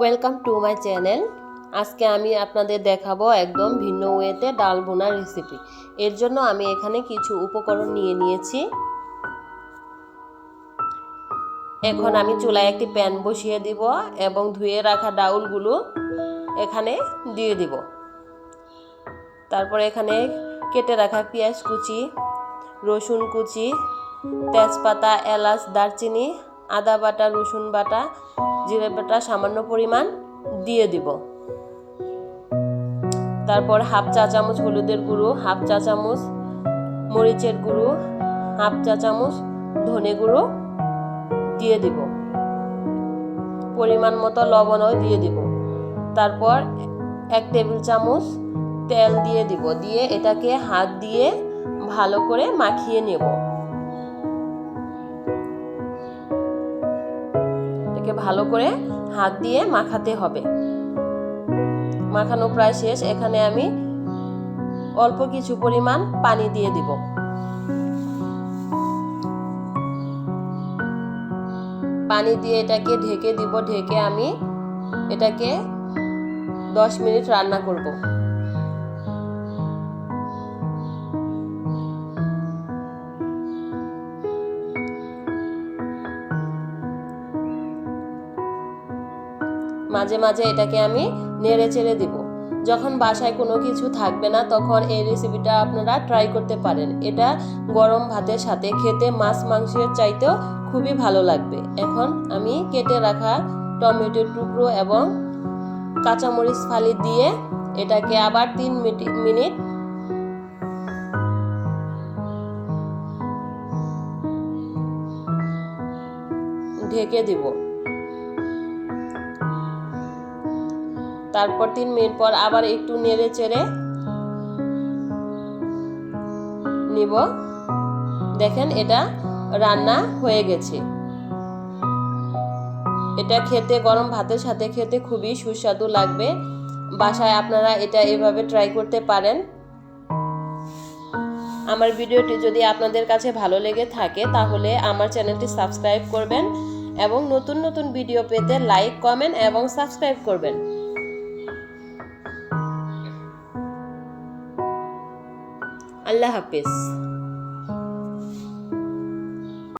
Welcome to my channel আজকে আমি আপনাদের দেখাবো একদম ভিন্ন ওয়েতে ডাল বোনার রেসিপি এর জন্য আমি এখানে কিছু উপকরণ নিয়ে নিয়েছি। এখন আমি চুলায় একটি প্যান বসিয়ে দিব এবং ধুয়ে রাখা ডাউলগুলো এখানে দিয়ে দিব। তারপর এখানে কেটে রাখা পেঁয়াজ কুচি, রসুন কুচি, তেজপাতা, এলাচ, দারচিনি আদা বাটা, রসুন বাটা, জিরে বাটা সামান্য পরিমাণ দিয়ে দিব। তারপর হাফ চা চামচ হলুদের গুঁড়ো, হাফ চা চামচ মরিচের গুঁড়ো, হাফ চা চামচ ধনে গুঁড়ো দিয়ে দিব। পরিমাণ মতো লবণও দিয়ে দিব। তারপর এক টেবিল চামচ তেল দিয়ে দিব। দিয়ে এটাকে হাত দিয়ে ভালো করে মাখিয়ে নেব। এটাকে ভালো করে হাত দিয়ে মাখাতে হবে। মাখানো প্রায় শেষ, এখানে আমি অল্প কিছু পরিমাণ পানি দিয়ে দিব। পানি দিয়ে এটাকে ঢেকে দিব, ঢেকে আমি এটাকে দশ মিনিট রান্না করব। মাঝে মাঝে এটাকে আমি নেড়ে চেড়ে দিব। যখন বাসায় কোনো কিছু থাকবে না, তখন এই রেসিপিটা আপনারা ট্রাই করতে পারেন। এটা গরম ভাতের সাথে খেতে মাছ মাংসের চাইতেও খুবই ভালো লাগবে। এখন আমি কেটে রাখা টমেটোর টুকরো এবং কাঁচামরিচ ফালি দিয়ে এটাকে আবার তিন মিনিট ঢেকে দিব। তারপর তিন মিনিট পর আবার একটু নেড়ে চেড়ে নিব। দেখেন এটা রান্না হয়ে গেছে। এটা খেতে, গরম ভাতের সাথে খেতে খুবই সুস্বাদু লাগবে। বাসায় আপনারা এটা এভাবে ট্রাই করতে পারেন। আমার ভিডিওটি যদি আপনাদের কাছে ভালো লেগে থাকে, তাহলে আমার চ্যানেলটি সাবস্ক্রাইব করবেন এবং নতুন নতুন ভিডিও পেতে লাইক কমেন্ট এবং সাবস্ক্রাইব করবেন। আল্লাহ হাফিজ।